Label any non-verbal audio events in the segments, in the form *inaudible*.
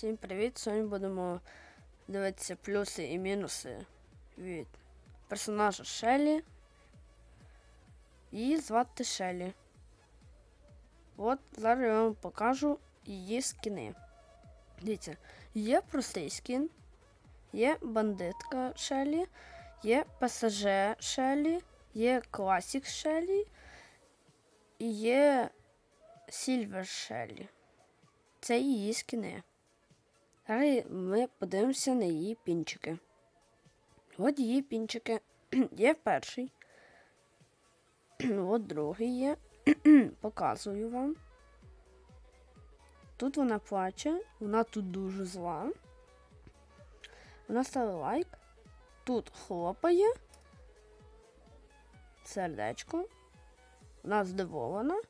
Всім привіт! Сьогодні будемо дивитися плюси і мінуси від персонажа Шелі. Її звати Шелі. От зараз я вам покажу її скіни. Дивіться, є простий скін, є бандитка Шелі, є ПСЖ Шелі, є класік Шелі і є Сільвер Шелі. Це її скіни. Зараз ми подивимося на її пінчики. От її пінчики. *clears throat* Є перший. От другий є. *clears throat* Показую вам. Тут вона плаче, вона тут дуже зла. Вона ставить лайк. Тут хлопає. Сердечко. Вона здивована.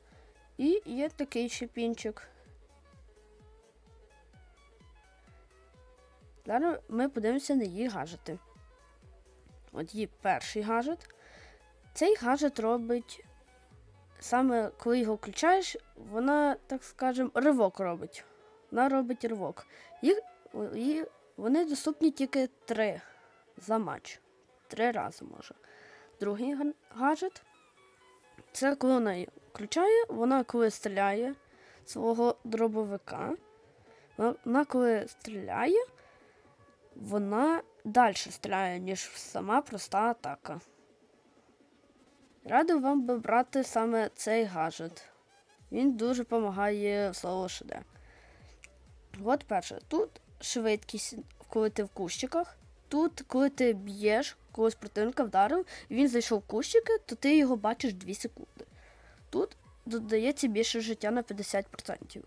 І є такий ще пінчик. Зараз ми подивимося на її гаджети. От її перший гаджет. Цей гаджет робить, саме коли його включаєш, вона, так скажемо, ривок робить. Вона робить ривок. Їх, їх, вони доступні тільки три за матч. Три рази може. Другий гаджет. Це коли вона її включає, вона коли стріляє свого дробовика. Вона коли стріляє, вона далі стріляє, ніж сама проста атака. Радив вам би брати саме цей гаджет. Він дуже допомагає соло ШД. От перше, тут швидкість, коли ти в кущиках. Тут, коли ти б'єш, когось противника вдарив, і він зайшов в кущики, то ти його бачиш 2 секунди. Тут додається більше життя на 50%.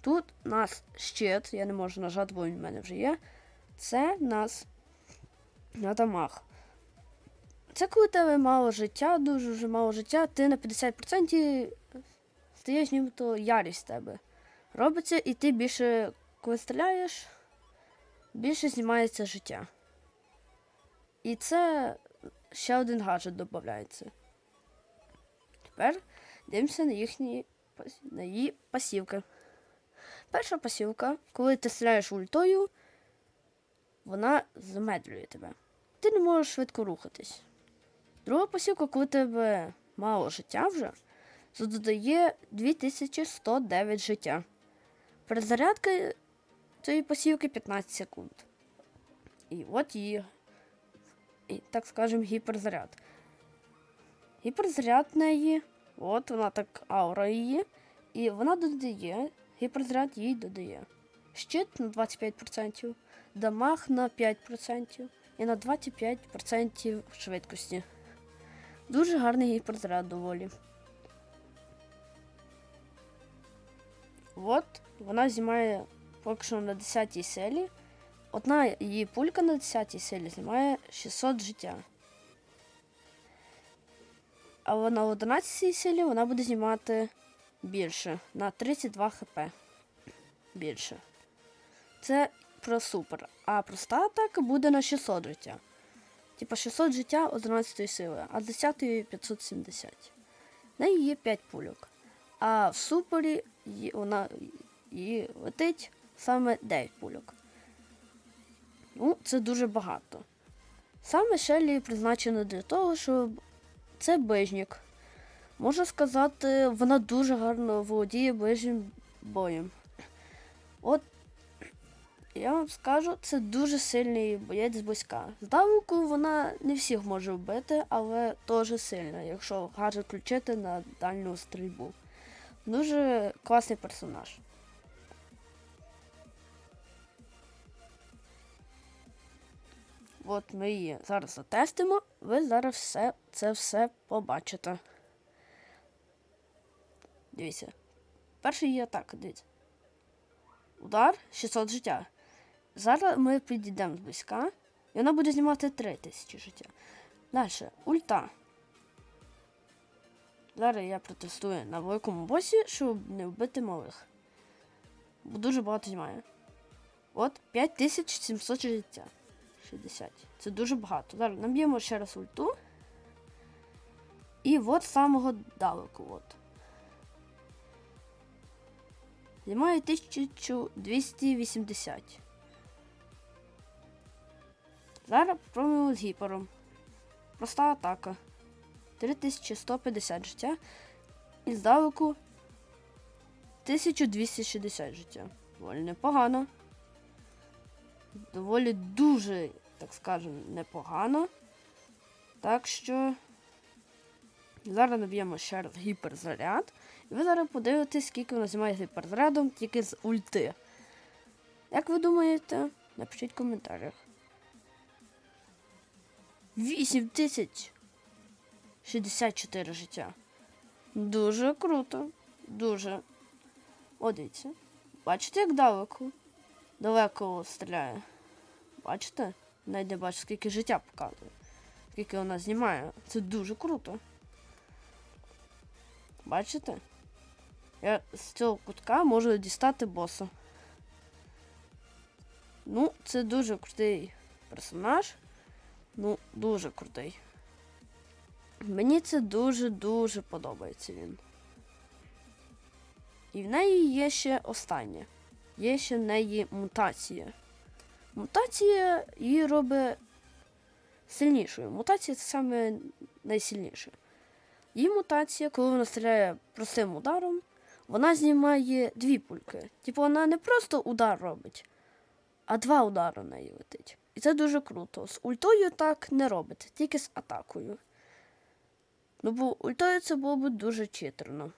Тут у нас щит, я не можу нажати, бо він в мене вже є. Це нас на дамаг. Це коли тебе мало життя, дуже дуже мало життя, ти на 50% стаєш нібито ярість тебе. Робиться, і ти більше, коли стріляєш, більше знімається життя. І це ще один гаджет додається. Тепер дивимося на їхні на її пасівки. Перша пасівка, коли ти стріляєш ультою, вона замедлює тебе. Ти не можеш швидко рухатись. Друга пасівка, коли тебе мало життя вже, додає 2109 життя. Перезарядка цієї пасівки 15 секунд. І от її, і, так скажемо, гіперзаряд. Гіперзаряд неї, от вона так аура її, і вона додає, гіперзаряд їй додає. Щит на 25%, дамаг на 5% і на 25% швидкості. Дуже гарний гіперзаряд доволі. От, вона знімає поки що на 10 селі. Одна її пулька на 10-й селі знімає 600 життя. А на 11 селі вона буде знімати більше на 32 хп. Більше. Це про супер. А проста атака буде на 600 життя. Типа 600 життя 11 сили, а 10 570. В неї є 5 пульок. А в супері вона її летить саме 9 пульок. Ну, це дуже багато. Саме Шелі призначено для того, щоб це ближнік. Можна сказати, вона дуже гарно володіє ближнім боєм. От я вам скажу, це дуже сильний боєць близька. Здалеку вона не всіх може вбити, але теж сильна, якщо гаджет включити на дальню стрільбу. Дуже класний персонаж. От ми її зараз затестимо, ви зараз все, це все побачите. Дивіться. Перший її атака, дивіться. Удар 600 життя. Зараз ми підійдемо зблизька, і вона буде знімати 3000 життя. Далі, ульта. Зараз я протестую на великому босі, щоб не вбити малих. Бо дуже багато знімає. От 5700 життя. 60. Це дуже багато. Зараз наб'ємо ще раз ульту. І от самого далеку. От. Знімає 1280. Зараз попробуємо з гіпером. Проста атака. 3150 життя. І здалеку 1260 життя. Доволі непогано. Доволі дуже, так скажемо, непогано. Так що зараз наб'ємо ще раз гіперзаряд. І ви зараз подивитесь, скільки вона знімає гіперзарядом тільки з ульти. Як ви думаєте? Напишіть в коментарях. 8064 життя. Дуже круто. Дуже. О, дивіться. Бачите, як далеко? Далеко стріляє. Бачите? Навіть не бачу, скільки життя показує. Скільки вона знімає. Це дуже круто. Бачите? Я з цього кутка можу дістати боса. Ну, це дуже крутий персонаж. Ну, дуже крутий. Мені це дуже-дуже подобається він. І в неї є ще останнє. Є ще в неї мутація. Мутація її робить сильнішою. Мутація це саме найсильніше. Її мутація, коли вона стріляє простим ударом, вона знімає дві пульки. Типу вона не просто удар робить, а два удари на неї летить. І це дуже круто. З ультою так не робите, тільки з атакою. Ну, бо ультою це було б дуже читерно.